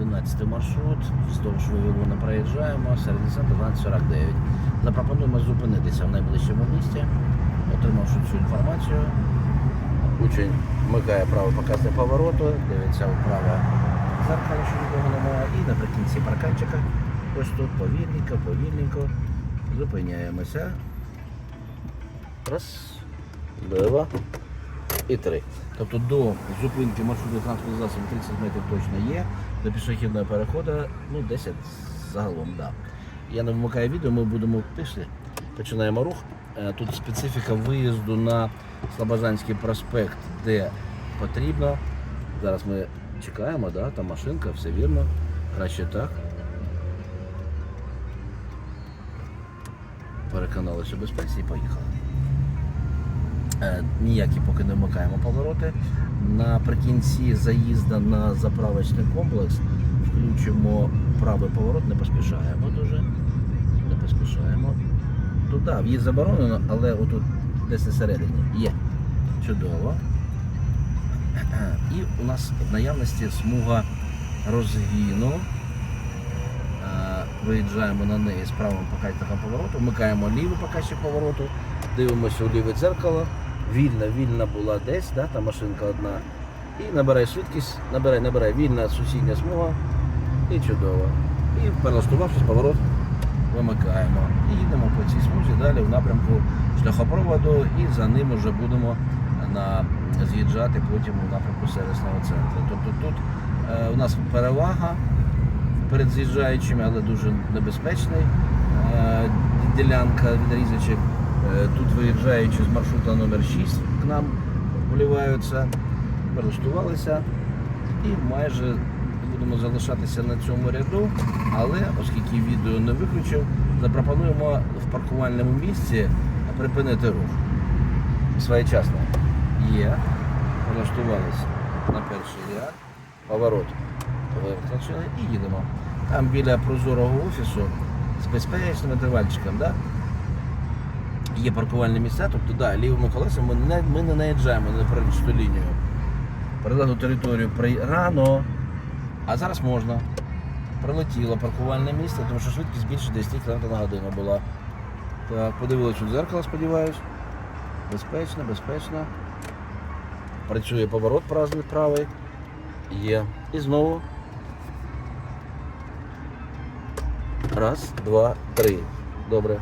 11 маршрут, вздовж Вавилона проїжджаємо, середній центр 1249. Запропонуємо зупинитися в найближчому місті, отримавши цю інформацію. Учень вмикає правий показник повороту, дивиться вправо зеркало, що нікого немає, і наприкінці парканчика ось тут повільненько, повільненько зупиняємося. Раз, два і три. Тобто до зупинки маршруту транспортного засобу 30 метрів точно є, до пішохідного переходу ну 10 загалом, да. Я не вмикаю відео, ми будемо пішли. Починаємо рух. Е, Тут специфіка виїзду на Слобожанський проспект, де потрібно. Зараз ми чекаємо, да? там машинка, все вірно. Краще так. Переконалися у безпеці і поїхали. Е, ніякі поки не вмикаємо повороти. Наприкінці заїзду на заправочний комплекс включимо правий поворот, не поспішаємо дуже. Не поспішаємо. Туди в'їзд заборонено, але отут десь на середині є. Чудово. І у нас в наявності смуга розгіну. Виїжджаємо на неї з правим показчиком повороту, вмикаємо лівий показчик повороту, дивимося у ліве дзеркало. Вільна, вільна була десь, да, та машинка одна. І набирай швидкість, набирай, набирай вільна сусідня смуга. І чудово. І перелаштувавшись, поворот вимикаємо. І їдемо по цій смузі далі в напрямку шляхопроводу і за ним вже будемо на, з'їжджати потім у напрямку сервісного центру. Тобто тут е, у нас перевага перед з'їжджаючими, але дуже небезпечний. Е, ділянка відрізочок. Е, Тут виїжджаючи з маршрута номер 6 к нам вливаються, перелаштувалися і майже будемо залишатися на цьому ряду, але оскільки відео не виключив, запропонуємо в паркувальному місці припинити рух. Своєчасно. Є. Налаштувалися на перший ряд. Поворот виключили і їдемо. Там біля прозорого офісу з безпечним інтервальчиком, да? є паркувальні місця, тобто да, лівими колесами ми не, ми не наїжджаємо на прирічну лінію. Прилеглу територію при... рано, а зараз можна. Прилетіло паркувальне місце, тому що швидкість більше 10 км на годину була. Так, подивилися у дзеркало, сподіваюсь. Безпечно, безпечно. Працює поворот праздний правий. Є. І знову. Раз, два, три. Добре.